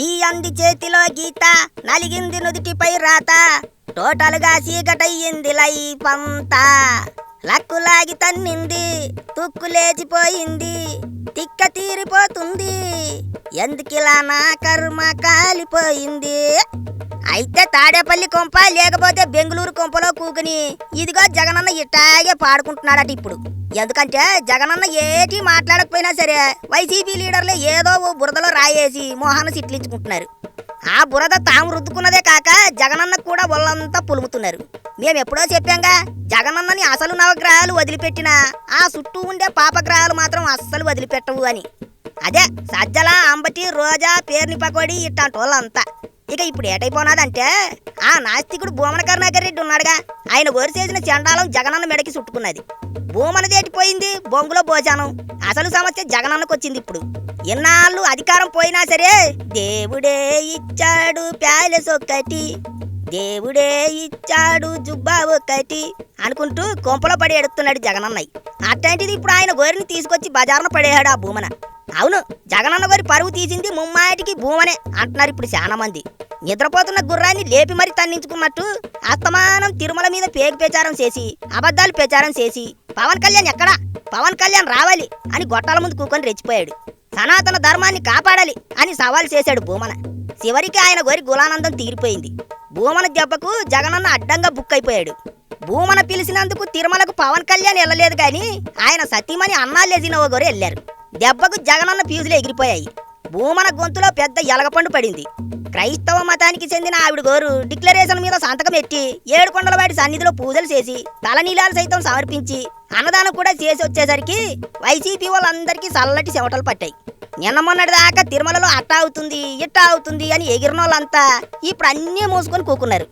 చీ అంది చేతిలో గీత నలిగింది నుదుటిపై రాత. టోటల్గా చీకటయ్యింది లైఫ్ అంతా లక్కులాగి తన్నింది తుక్కు లేచిపోయింది తిక్క తీరిపోతుంది. ఎందుకిలా నా కర్మ కాలిపోయింది? అయితే తాడేపల్లి కొంప లేకపోతే బెంగళూరు కొంపలో కూకుని. ఇదిగో జగనన్న ఇట్టాగే పాడుకుంటున్నాడట ఇప్పుడు. ఎందుకంటే జగనన్న ఏటి మాట్లాడకపోయినా సరే వైసీపీ లీడర్లు ఏదో ఓ బురదలో రాయేసి మోహన సిట్లించుకుంటున్నారు. ఆ బురద తాము రుద్దుకున్నదే కాక జగనన్నకు కూడా ఒళ్ళంతా పులుముతున్నారు. మేము ఎప్పుడో చెప్పాంగా జగనన్నని అసలు నవగ్రహాలు వదిలిపెట్టినా ఆ చుట్టూ ఉండే పాపగ్రహాలు మాత్రం అస్సలు వదిలిపెట్టవు అని. అదే సజ్జల అంబటి రోజా పేర్ని పకోడి ఇట్లాంటి వాళ్ళంతా ఇక ఇప్పుడు ఏటైపోనాదంటే ఆ నాస్తికుడు భూమన కరుణాకర్ రెడ్డి ఉన్నాడుగా. ఆయన గోరు చేసిన చండాలం జగనన్న మెడకి చుట్టుకున్నది. భూమన దేటిపోయింది బొంగులో భోజనం అసలు సమస్య జగనన్నకు వచ్చింది ఇప్పుడు. ఎన్నాళ్ళు అధికారం పోయినా సరే దేవుడే ఇచ్చాడు ప్యాలెస్ ఒక్కటి. దేవుడే ఇచ్చాడు జుబ్బా ఒకటి అనుకుంటూ కొంపలో పడి ఎడుతున్నాడు జగనన్నయ్య. అట్లాంటిది ఇప్పుడు ఆయన గోరిని తీసుకొచ్చి బజార్న పడేయాడు ఆ భూమన. అవును జగనన్న గారి పరువు తీసింది ముమ్మాటికి భూమనే అంటున్నారు ఇప్పుడు చాలా మంది నిద్రపోతున్న గుర్రాన్ని లేపి మరి తన్నించుకున్నట్టు అస్తమానం తిరుమల మీద పేగు ప్రచారం చేసి అబద్ధాలు ప్రచారం చేసి పవన్ కళ్యాణ్ ఎక్కడా? పవన్ కళ్యాణ్ రావాలి అని గొట్టాల ముందు కూకొని రెచ్చిపోయాడు. సనాతన ధర్మాన్ని కాపాడాలి అని సవాల్ చేశాడు భూమన. చివరికి ఆయన గోరి గులానందం తీరిపోయింది. భూమన దెబ్బకు జగనన్న అడ్డంగా బుక్ అయిపోయాడు. భూమన పిలిచినందుకు తిరుమలకు పవన్ కళ్యాణ్ వెళ్ళలేదు కానీ ఆయన సతీమణి ఓ గోరు వెళ్ళారు. దెబ్బకు జగనన్న ఫ్యూజులు ఎగిరిపోయాయి. భూమన గొంతులో పెద్ద ఎలగపండు పడింది. క్రైస్తవ మతానికి చెందిన ఆవిడ గోరు డిక్లరేషన్ మీద సంతకం ఎట్టి ఏడుకొండలవాడి సన్నిధిలో పూజలు చేసి తలనీలాలు సైతం సమర్పించి అన్నదానం కూడా చేసి వచ్చేసరికి వైసీపీ వాళ్ళందరికీ చల్లటి చెమటలు పట్టాయి. నిన్న మొన్నటి దాకా తిరుమలలో అట్టా అవుతుంది ఇట్టా అవుతుంది అని ఎగిరిన వాళ్ళంతా ఇప్పుడు అన్నీ మూసుకొని కూకున్నారు.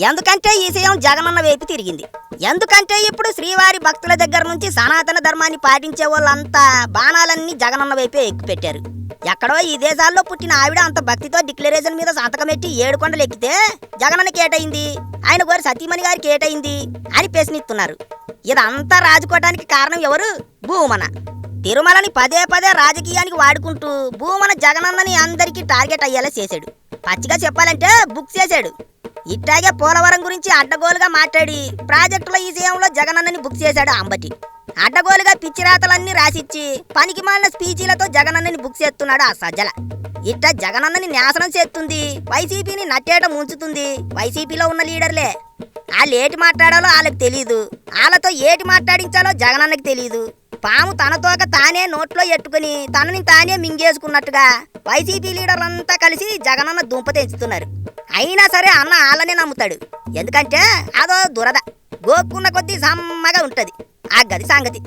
ఎందుకంటే ఈ విషయం జగనన్న వైపు తిరిగింది. ఎందుకంటే ఇప్పుడు శ్రీవారి భక్తుల దగ్గర నుంచి సనాతన ధర్మాన్ని పాటించే వాళ్ళంతా బాణాలన్నీ జగనన్న వైపే ఎక్కుపెట్టారు. ఎక్కడో ఈ దేశాల్లో పుట్టిన ఆవిడ అంత భక్తితో డిక్లరేషన్ మీద సంతకం పెట్టి ఏడు కొండలు ఎక్కితే జగనన్న ఏటైంది ఆయన గారు సతీమణి గారికి కేటయింది అని ప్రశ్నిస్తున్నారు ఇదంతా రాజుకోవడానికి కారణం ఎవరు? భూమన. తిరుమలని పదే పదే రాజకీయానికి వాడుకుంటూ భూమన జగనన్నని అందరికీ టార్గెట్ అయ్యేలా చేశాడు. పచ్చిగా చెప్పాలంటే బుక్ చేశాడు. ఇట్టాగే పోలవరం గురించి అడ్డగోలుగా మాట్లాడి ప్రాజెక్టుల ఈ విషయంలో జగనన్నని బుక్ చేశాడు అంబటి. అడ్డగోలుగా పిచ్చి రాతలన్నీ రాసిచ్చి పనికి మాలిన స్పీచీలతో జగనన్నని బుక్ చేస్తున్నాడు ఆ సజ్జల. ఇట్ట జగనన్నని నాశనం చేస్తుంది వైసీపీని నట్టేట ముంచుతుంది వైసీపీలో ఉన్న లీడర్లే. వాళ్ళు ఏటి మాట్లాడాలో వాళ్ళకి తెలియదు వాళ్ళతో ఏటి మాట్లాడించాలో జగనన్నకి తెలియదు పాము తన తోక తానే నోట్లో ఎట్టుకుని తనని తానే మింగేసుకున్నట్టుగా వైసీపీ లీడర్లంతా కలిసి జగనన్న దుంప తెంచుతున్నారు. అయినా సరే అన్న వాళ్ళనే నమ్ముతాడు. ఎందుకంటే అదో దురద. గోక్కున్న కొద్దీ సమ్మగా ఉంటుంది. ఆ గది సంగతి.